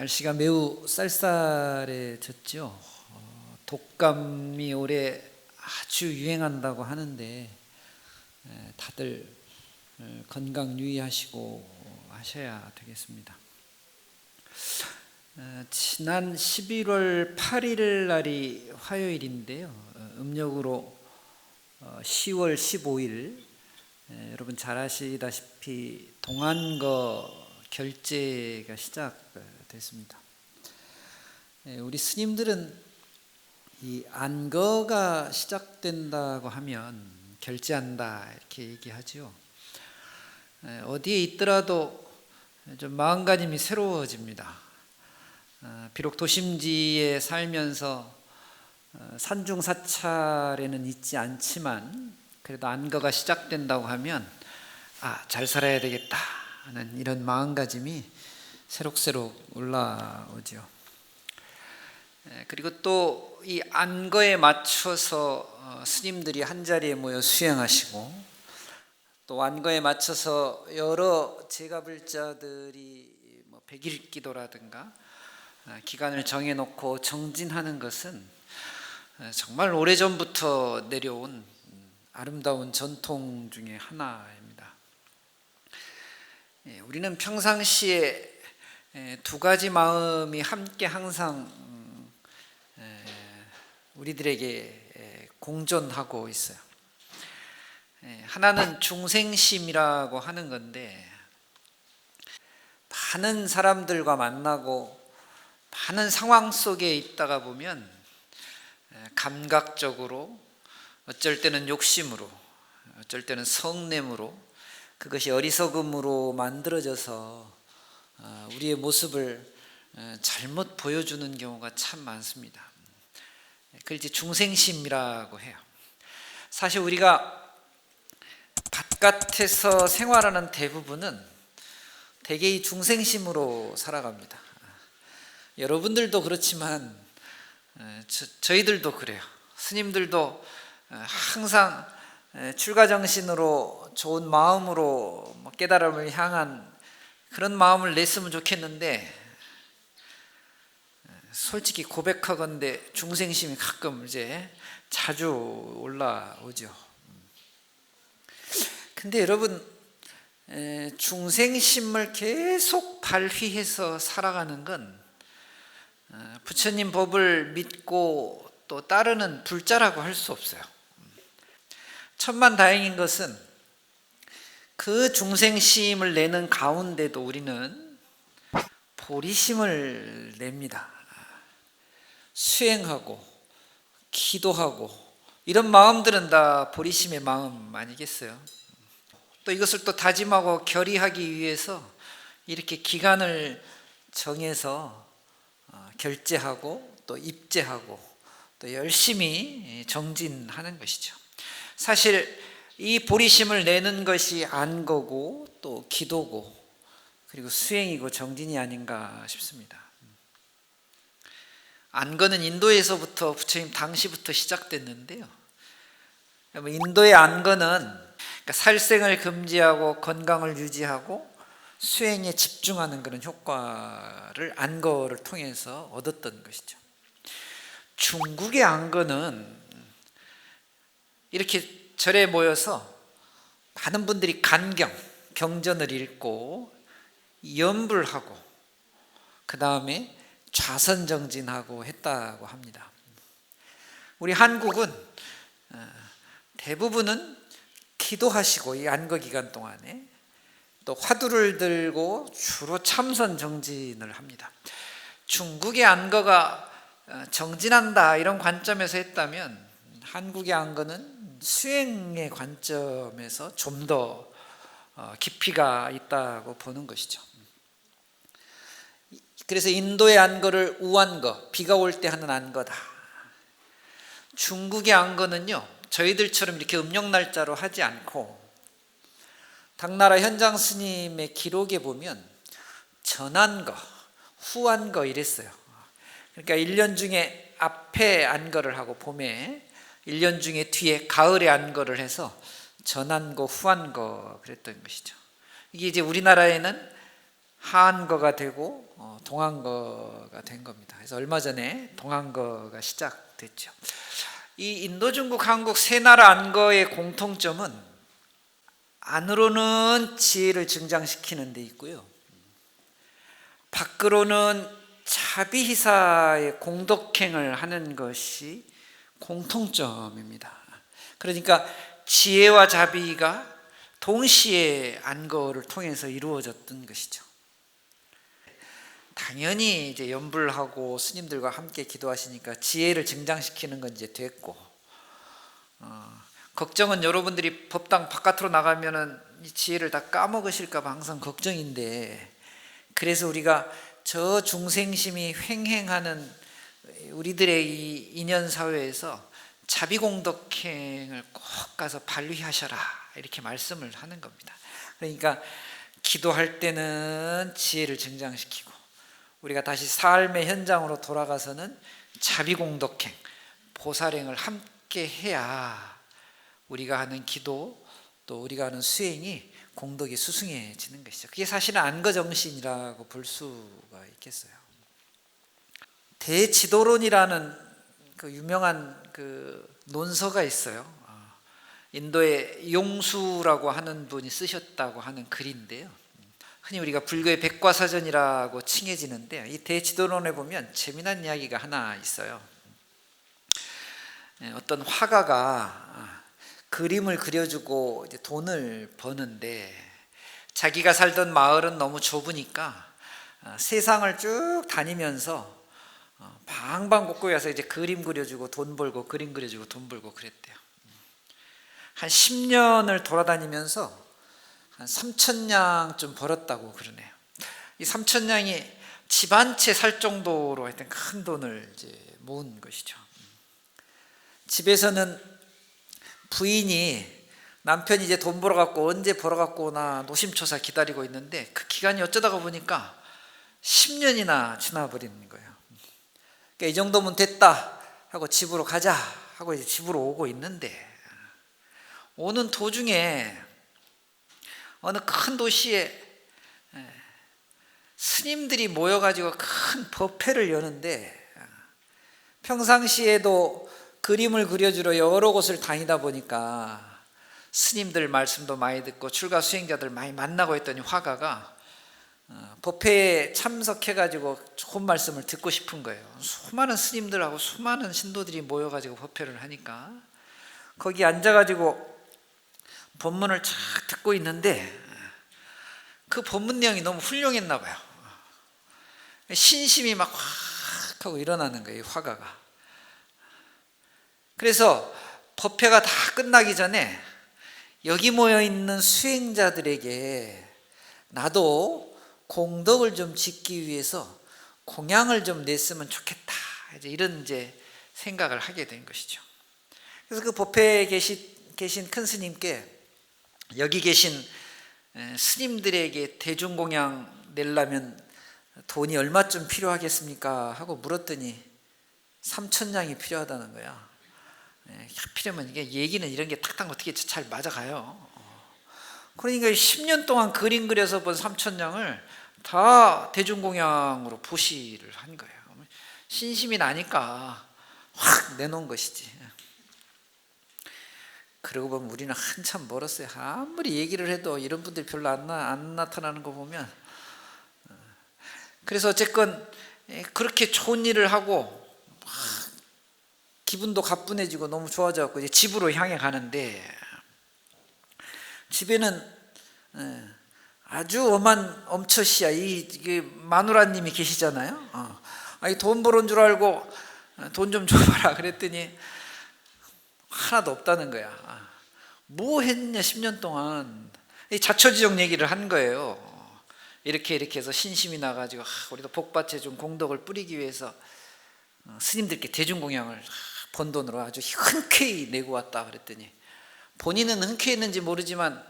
날씨가 매우 쌀쌀해졌죠. 어, 독감이 올해 아주 유행한다고 하는데 에, 다들 어, 건강 유의하시고 하셔야 되겠습니다. 어, 지난 11월 8일 날이 화요일인데요. 어, 음력으로 어, 10월 15일 에, 여러분 잘 아시다시피 동안거 결제가 시작 됐습니다. 에, 우리 스님들은 이 안거가 시작된다고 하면 결제한다 이렇게 얘기하죠. 에, 어디에 있더라도 좀 마음가짐이 새로워집니다. 아, 비록 도심지에 살면서 어, 산중사찰에는 있지 않지만 그래도 안거가 시작된다고 하면 아, 잘 살아야 되겠다 하는 이런 마음가짐이 새록새록 올라오죠. 에, 그리고 또 이 안거에 맞춰서 어, 스님들이 한 자리에 모여 수행하시고 또 안거에 맞춰서 여러 제가불자들이 뭐 백일 기도라든가 아, 기간을 정해놓고 정진하는 것은 아, 정말 오래전부터 내려온 음, 아름다운 전통 중에 하나입니다. 예, 우리는 평상시에 에, 두 가지 마음이 함께 항상 음, 에, 우리들에게 에, 공존하고 있어요. 에, 하나는 중생심이라고 하는 건데 많은 사람들과 만나고 많은 상황 속에 있다가 보면 에, 감각적으로 어쩔 때는 욕심으로 어쩔 때는 성냄으로 그것이 어리석음으로 만들어져서 어, 우리의 모습을 에, 잘못 보여주는 경우가 참 많습니다. 그걸 이제 중생심이라고 해요. 사실 우리가 바깥에서 생활하는 대부분은 대개 이 중생심으로 살아갑니다. 여러분들도 그렇지만 에, 저, 저희들도 그래요. 스님들도 에, 항상 에, 출가 정신으로 좋은 마음으로 뭐 깨달음을 향한 그런 마음을 냈으면 좋겠는데 솔직히 고백하건대 중생심이 가끔 이제 자주 올라오죠. 근데 여러분 에, 중생심을 계속 발휘해서 살아가는 건 어, 부처님 법을 믿고 또 따르는 불자라고 할 수 없어요. 천만 다행인 것은 그 중생심을 내는 가운데도 우리는 보리심을 냅니다. 수행하고 기도하고 이런 마음들은 다 보리심의 마음 아니겠어요? 또 이것을 또 다짐하고 결의하기 위해서 이렇게 기간을 정해서 어, 결제하고 또 입제하고 또 열심히 정진하는 것이죠. 사실 이 보리심을 내는 것이 안거고 또 기도고 그리고 수행이고 정진이 아닌가 싶습니다. 안거는 인도에서부터 부처님 당시부터 시작됐는데요. 인도의 안거는 그러니까 살생을 금지하고 건강을 유지하고 수행에 집중하는 그런 효과를 안거를 통해서 얻었던 것이죠. 중국의 안거는 이렇게 절에 모여서 많은 분들이 간경, 경전을 읽고 염불하고 그 다음에 좌선정진하고 했다고 합니다. 우리 한국은 어, 대부분은 기도하시고 이 안거 기간 동안에 또 화두를 들고 주로 참선 정진을 합니다. 중국의 안거가 어, 정진한다 이런 관점에서 했다면 한국의 안거는 수행의 관점에서 좀더 어, 깊이가 있다고 보는 것이죠. 그래서 인도의 안거를 우안거, 비가 올 때 하는 안거다. 중국의 안거는요, 저희들처럼 이렇게 음력 날짜로 하지 않고 당나라 현장 스님의 기록에 보면 전안거, 후안거 이랬어요. 그러니까 1년 중에 앞에 안거를 하고 봄에 1년 중에 뒤에 가을에 안거를 해서 전안거, 후안거 그랬던 것이죠. 이게 이제 우리나라에는 한거가 되고 어, 동한거가 된 겁니다. 그래서 얼마 전에 동한거가 시작됐죠. 이 인도, 중국, 한국 세 나라 안거의 공통점은 안으로는 지혜를 증장시키는 데 있고요. 밖으로는 자비희사의 공덕행을 하는 것이 공통점입니다. 그러니까 지혜와 자비가 동시에 안거를 통해서 이루어졌던 것이죠. 당연히 이제 연불하고 스님들과 함께 기도하시니까 지혜를 증장시키는 건 이제 됐고 어, 걱정은 여러분들이 법당 바깥으로 나가면은 이 지혜를 다 까먹으실까봐 항상 걱정인데 그래서 우리가 저 중생심이 횡행하는 우리들의 이 인연 사회에서 자비공덕행을 꼭 가서 발휘하셔라 이렇게 말씀을 하는 겁니다. 그러니까 기도할 때는 지혜를 증장시키고 우리가 다시 삶의 현장으로 돌아가서는 자비공덕행, 보살행을 함께 해야 우리가 하는 기도 또 우리가 하는 수행이 공덕이 수승해지는 것이죠. 그게 사실은 안거정신이라고 볼 수가 있겠어요. 대지도론이라는 그 유명한 그 논서가 있어요. 어, 인도의 용수라고 하는 분이 쓰셨다고 하는 글인데요. 흔히 우리가 불교의 백과사전이라고 칭해지는데 이 대지도론에 보면 재미난 이야기가 하나 있어요. 예, 어떤 화가가 아, 그림을 그려주고 돈을 버는데 자기가 살던 마을은 너무 좁으니까 아, 세상을 쭉 다니면서 어, 방방곡곡에 서 이제 그림 그려주고 돈 벌고 그림 그려주고 돈 벌고 그랬대요. 한 10년을 돌아다니면서 한 3천 냥좀 벌었다고 그러네요. 이 3천 냥이 집 한 채 살 정도로 하여튼 큰 돈을 이제 모은 것이죠. 집에서는 부인이 남편이 이제 돈 벌어갖고 언제 벌어갖고 오나 노심초사 기다리고 있는데 그 기간이 어쩌다가 보니까 10년이나 지나버리는 거예요. 그러니까 이 정도면 됐다 하고 집으로 가자 하고 이제 집으로 오고 있는데 오는 도중에 어느 큰 도시에 스님들이 모여가지고 큰 법회를 여는데 평상시에도 그림을 그려주러 여러 곳을 다니다 보니까 스님들 말씀도 많이 듣고 출가 수행자들 많이 만나고 했더니 화가가 어, 법회에 참석해가지고 좋은 말씀을 듣고 싶은 거예요. 수많은 스님들하고 수많은 신도들이 모여가지고 법회를 하니까 거기 앉아가지고 법문을 쫙 듣고 있는데 그 법문 내용이 너무 훌륭했나 봐요. 신심이 막 확 하고 일어나는 거예요, 화가가. 그래서 법회가 다 끝나기 전에 여기 모여 있는 수행자들에게 나도 공덕을 좀 짓기 위해서 공양을 좀 냈으면 좋겠다. 이제 이런 이제 생각을 하게 된 것이죠. 그래서 그 법회에 계신, 계신 큰 스님께 여기 계신 스님들에게 대중공양 내려면 돈이 얼마쯤 필요하겠습니까? 하고 물었더니 3천냥이 필요하다는 거야. 하필이면 이게 얘기는 이런 게 탁탁 어떻게 잘 맞아가요. 그러니까 10년 동안 그림 그려서 본 3천냥을 다 대중공양으로 보시를 한 거예요. 신심이 나니까 확 내놓은 것이지. 그러고 보면 우리는 한참 멀었어요. 아무리 얘기를 해도 이런 분들이 별로 안, 나, 안 나타나는 거 보면. 그래서 어쨌건 그렇게 좋은 일을 하고 기분도 가뿐해지고 너무 좋아져갖고 이제 집으로 향해 가는데 집에는 아주 엄한 엄처씨야. 이, 이 마누라님이 계시잖아요. 어. 돈 벌은 줄 알고 돈 좀 줘봐라 그랬더니 하나도 없다는 거야. 뭐 했냐 10년 동안 자초지종 얘기를 한 거예요. 이렇게 이렇게 해서 신심이 나가지고 우리도 복밭에 좀 공덕을 뿌리기 위해서 어, 스님들께 대중공양을 번 돈으로 아주 흔쾌히 내고 왔다 그랬더니 본인은 흔쾌히 했는지 모르지만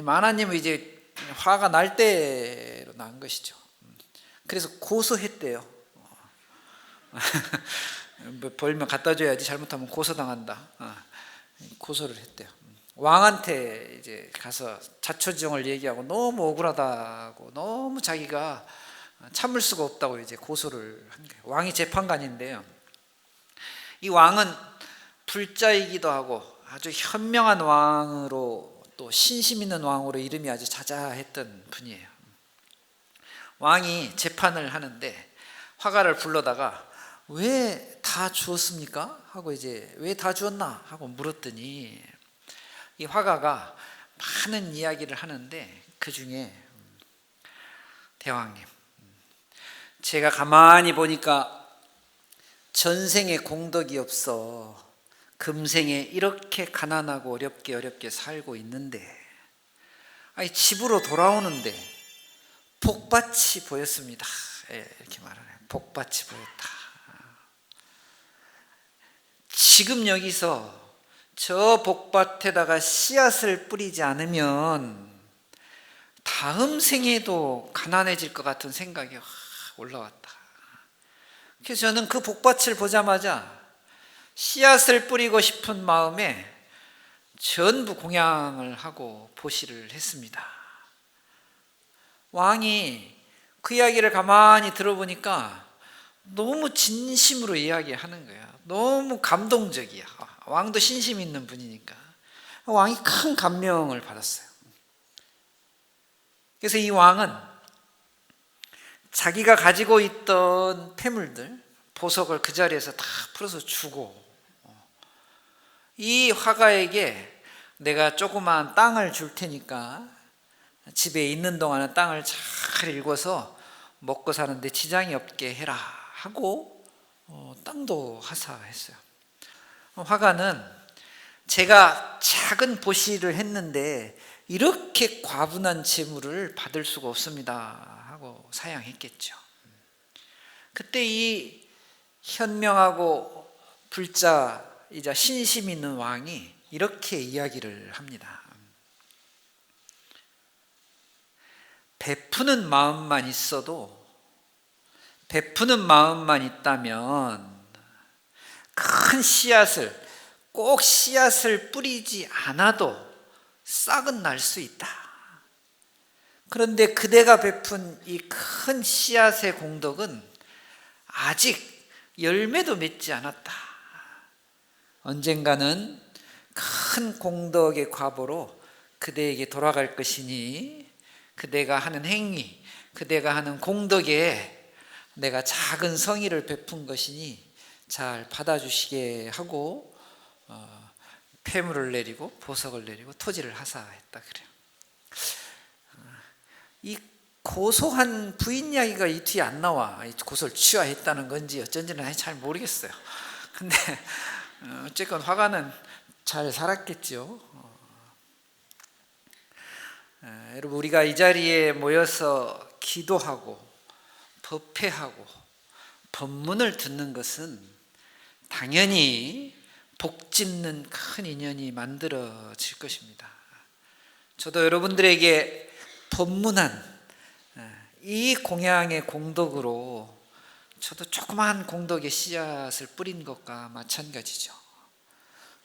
마나님은 이제 화가 날 때로 난 것이죠. 그래서 고소했대요. 뭐 벌면 갖다 줘야지 잘못하면 고소당한다. 어, 고소를 했대요. 왕한테 이제 가서 자초지종을 얘기하고 너무 억울하다고 너무 자기가 참을 수가 없다고 이제 고소를 한 거예요. 왕이 재판관인데요. 이 왕은 불자이기도 하고 아주 현명한 왕으로 또 신심 있는 왕으로 이름이 아주 자자했던 분이에요. 왕이 재판을 하는데 화가를 불러다가 왜 다 주었습니까? 하고 이제 왜 다 주었나 하고 물었더니 이 화가가 많은 이야기를 하는데 그 중에 대왕님 제가 가만히 보니까 전생에 공덕이 없어 금생에 이렇게 가난하고 어렵게 어렵게 살고 있는데 아니 집으로 돌아오는데 복밭이 보였습니다. 예, 이렇게 말하네요. 복밭이 보였다. 지금 여기서 저 복밭에다가 씨앗을 뿌리지 않으면 다음 생에도 가난해질 것 같은 생각이 확 올라왔다. 그래서 저는 그 복밭을 보자마자 씨앗을 뿌리고 싶은 마음에 전부 공양을 하고 보시를 했습니다. 왕이 그 이야기를 가만히 들어보니까 너무 진심으로 이야기하는 거야. 너무 감동적이야. 왕도 신심 있는 분이니까. 왕이 큰 감명을 받았어요. 그래서 이 왕은 자기가 가지고 있던 폐물들, 보석을 그 자리에서 다 풀어서 주고, 이 화가에게 내가 조그만 땅을 줄 테니까 집에 있는 동안은 땅을 잘 읽어서 먹고 사는데 지장이 없게 해라 하고 어, 땅도 하사했어요. 화가는 제가 작은 보시를 했는데 이렇게 과분한 재물을 받을 수가 없습니다 하고 사양했겠죠. 그때 이 현명하고 불자이자 신심 있는 왕이 이렇게 이야기를 합니다. 베푸는 마음만 있어도 베푸는 마음만 있다면 큰 씨앗을 꼭 씨앗을 뿌리지 않아도 싹은 날 수 있다. 그런데 그대가 베푼 이 큰 씨앗의 공덕은 아직 열매도 맺지 않았다. 언젠가는 큰 공덕의 과보로 그대에게 돌아갈 것이니 그대가 하는 행위, 그대가 하는 공덕에 내가 작은 성의를 베푼 것이니 잘 받아주시게 하고 어, 폐물을 내리고 보석을 내리고 토지를 하사했다 그래요. 어, 이 고소한 부인 이야기가 이 뒤에 안 나와. 고소를 취하했다는 건지 어쩐지는 잘 모르겠어요. 근데 어, 어쨌건 화가는 잘 살았겠죠. 여러분 우리가 이 자리에 모여서 기도하고 법회하고 법문을 듣는 것은 당연히 복 짓는 큰 인연이 만들어질 것입니다. 저도 여러분들에게 법문한 이 공양의 공덕으로 저도 조그만 공덕의 씨앗을 뿌린 것과 마찬가지죠.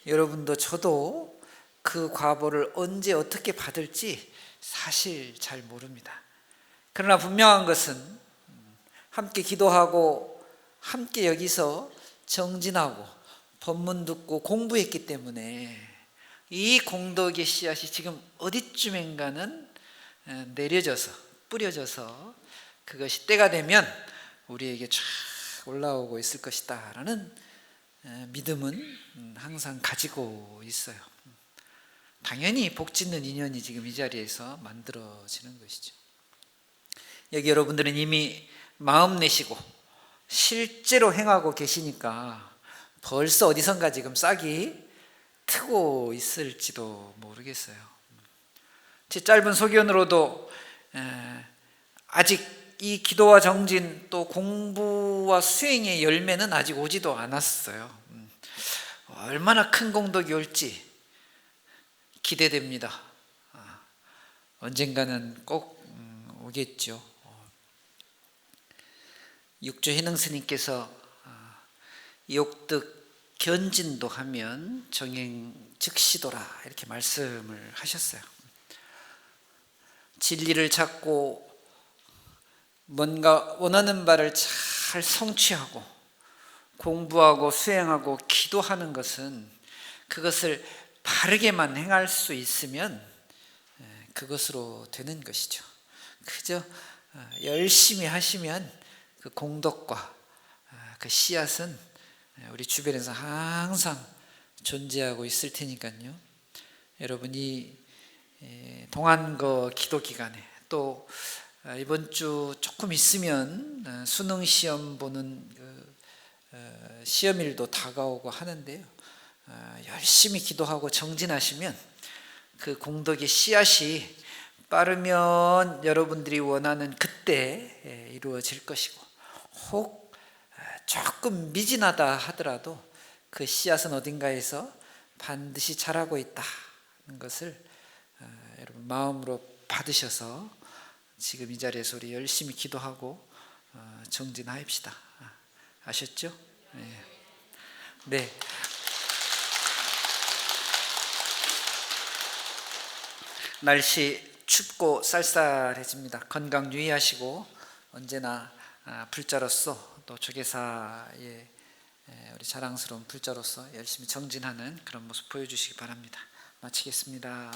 여러분도 저도 그 과보를 언제 어떻게 받을지 사실 잘 모릅니다. 그러나 분명한 것은 함께 기도하고 함께 여기서 정진하고 법문 듣고 공부했기 때문에 이 공덕의 씨앗이 지금 어디쯤인가는 내려져서 뿌려져서 그것이 때가 되면 우리에게 쫙 올라오고 있을 것이다라는 믿음은 음, 항상 가지고 있어요. 당연히 복 짓는 인연이 지금 이 자리에서 만들어지는 것이죠. 여기 여러분들은 이미 마음 내시고 실제로 행하고 계시니까 벌써 어디선가 지금 싹이 트고 있을지도 모르겠어요. 제 짧은 소견으로도 아직 이 기도와 정진 또 공부와 수행의 열매는 아직 오지도 않았어요. 음, 얼마나 큰 공덕이 올지 기대됩니다. 아, 언젠가는 꼭 음, 오겠죠. 육조 해능 스님께서 어, 욕득 견진도 하면 정행 즉시도라 이렇게 말씀을 하셨어요. 진리를 찾고 뭔가 원하는 바를 잘 성취하고 공부하고 수행하고 기도하는 것은 그것을 바르게만 행할 수 있으면 예, 그것으로 되는 것이죠. 그저 어, 열심히 하시면 그 공덕과 아, 그 씨앗은 우리 주변에서 항상 존재하고 있을 테니까요. 여러분이 동안거 기도 기간에 또 아, 이번 주 조금 있으면 어, 수능 시험 보는 그, 어, 시험일도 다가오고 하는데요. 어, 열심히 기도하고 정진하시면 그 공덕의 씨앗이 빠르면 여러분들이 원하는 그때 예, 이루어질 것이고 혹 조금 미진하다 하더라도 그 씨앗은 어딘가에서 반드시 자라고 있다는 것을 여러분 마음으로 받으셔서 지금 이 자리에서 우리 열심히 기도하고 정진하입시다. 아, 아셨죠? 네. 네. 날씨 춥고 쌀쌀해집니다. 건강 유의하시고 언제나 아, 불자로서 또 조계사의 우리 자랑스러운 불자로서 열심히 정진하는 그런 모습 보여주시기 바랍니다. 마치겠습니다.